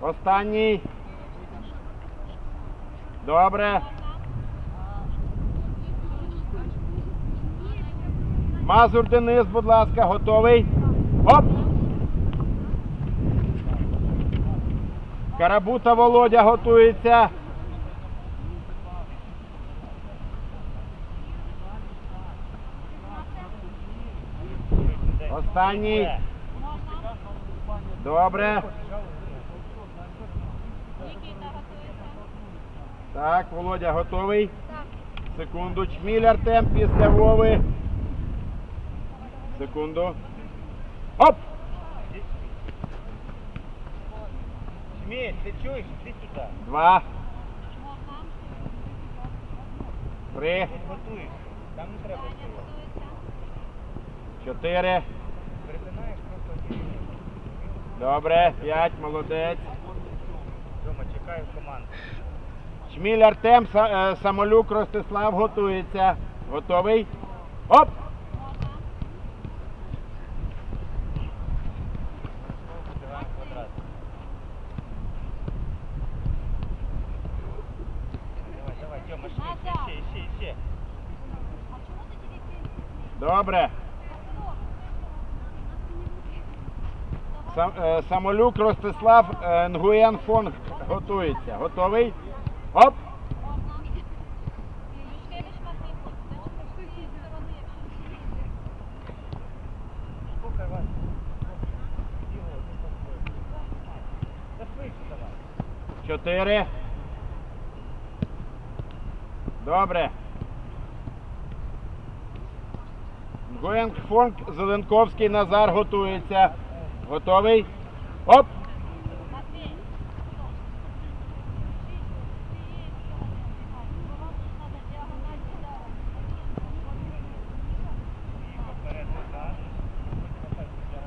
Останній. Добре. Мазур Денис, будь ласка, готовий. Оп! Карабута Володя готується. Останній. Добре. Нікіта готується. Так, Володя готовий. Секунду. Чміль Артем після Вови. Секунду. Оп! Шмель, ты чуешь? Иди сюда. Два, три, готуєш. Там не треба чотири. Один. Добре, п'ять, молодець. Дома, чекаю команду. Чміль Артем, е, Самолюк Ростислав готується. Готовий? Оп! Можна. Сам, е, Самолюк Ростислав е, Нгуєн Фон готується. Готовий? Оп! Чотири. Добре. Нгуєн Фонг Зеленковський Назар готується. Готовий? Оп!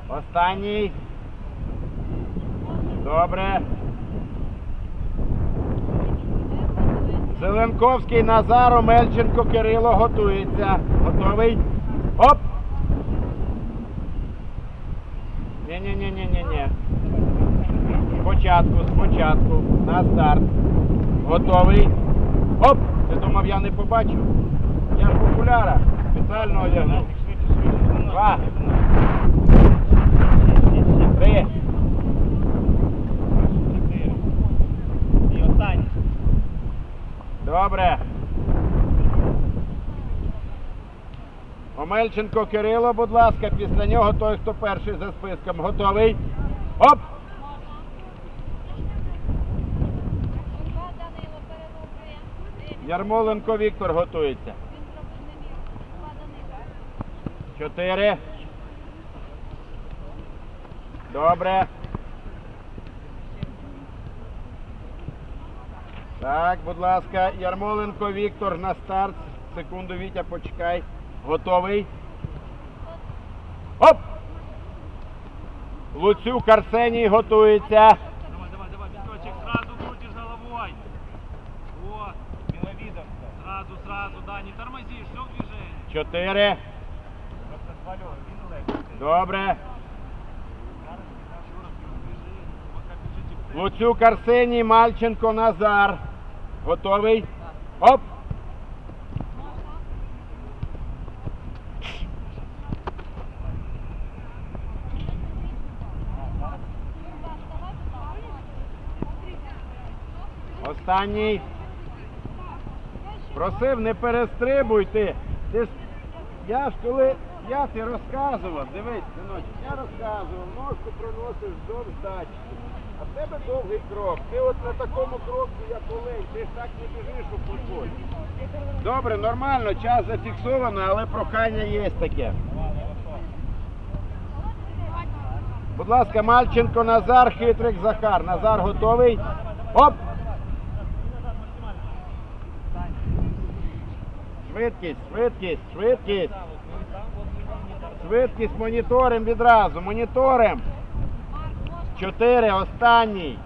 Останній. Добре. Зеленковський Назар, Омельченко Кирило готується. Готовий? Оп! Ні-ні-ні-ні-ні-ні. Спочатку, спочатку. На старт. Готовий. Оп! Ти думав, я не побачу? Я ж популяра. Спеціально одягнув. Два. Ще, ще, ще. Три. Чотири. І останній. Добре. Омельченко Кирило, будь ласка, після нього той, хто перший за списком. Готовий? Оп! Ярмоленко Віктор готується. Чотири. Добре. Так, будь ласка, Ярмоленко Віктор на старт. Секунду, Вітя, почекай. Готовий. Оп! Луцюк Арсеній готується. Давай, давай, давай, пяточек, сразу крутишь головой. Вот, Миловідовська. сразу, сразу, да, не тормози, все в движении. Чотири. Добре. Луцюк Арсеній, Мальченко Назар. Готовий? Оп! Останній. Просив, не перестрибуйте. Ти я ж коли я ти розказував, дивись, синочок, я розказував, ножку проносиш вздовж дачки. А в тебе довгий крок. Ти от на такому кроку, як олень, ти ж так не біжиш у футболі. Добре, нормально, час зафіксовано, але прохання є таке. Будь ласка, Мальченко, Назар, хитрик, Захар. Назар готовий. Оп! Швидкість, швидкість, швидкість. Швидкість моніторим відразу. Моніторим. Чотири, останній.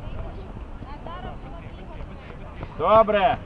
Добре.